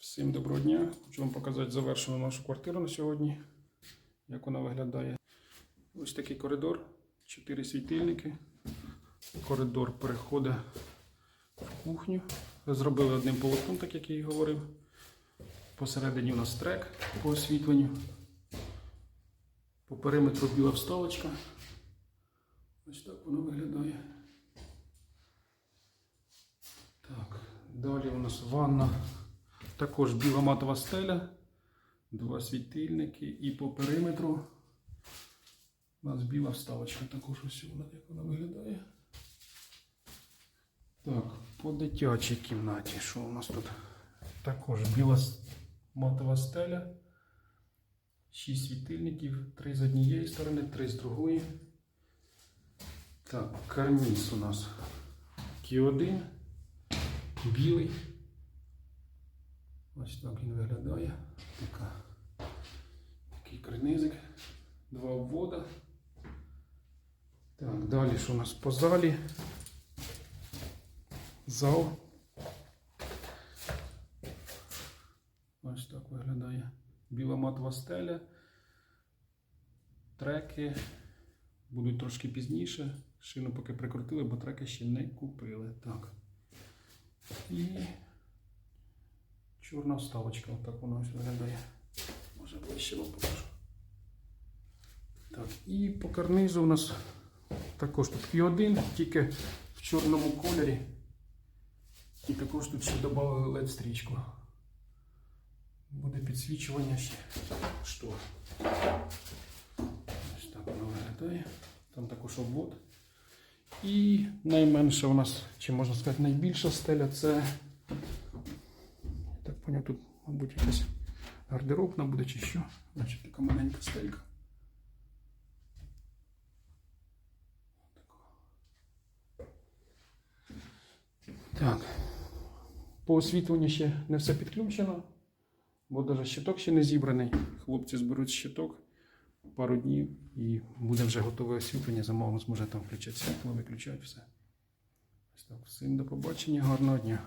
Всім доброго дня. Хочу вам показати завершену нашу квартиру на сьогодні. Як вона виглядає. Ось такий коридор, чотири світильники. Коридор переходить в кухню. Зробили одним полотном, так як я і говорив. Посередині у нас трек по освітленню. По периметру біла вставочка. Ось так воно виглядає. Так, далі у нас ванна. Також біла матова стеля, два світильники і по периметру у нас біла вставочка. Також ось вона, як вона виглядає. Так, по дитячій кімнаті, що у нас тут? Також біла матова стеля, шість світильників, три з однієї сторони, три з другої. Так, карніз у нас Q1, білий. Ось так він виглядає. Така, такий карнизик, два обвода. Так, далі що у нас по залі? Зал. Ось так виглядає. Біла матова стеля. Треки будуть трошки пізніше. Шину поки прикрутили, бо треки ще не купили. Так. І чорна вставочка. Отак вона ось виглядає. Може ближче вам покажу. Так, і по карнизу у нас також тут Q1, тільки в чорному кольорі. І також тут ще додали LED стрічку. Буде підсвічування ще штор. Ось так воно виглядає. Там також обвод. І найменша у нас, чи можна сказати, найбільша стеля це. Поняв, тут, мабуть, якась гардеробна буде чи що. Значить, така маленька стелька. Так. По освітленню ще не все підключено, бо навіть щиток ще не зібраний. Хлопці зберуть щиток пару днів і буде вже готове освітлення. Замовник зможе там включати світло, виключати все. Ось так. Всім до побачення, гарного дня.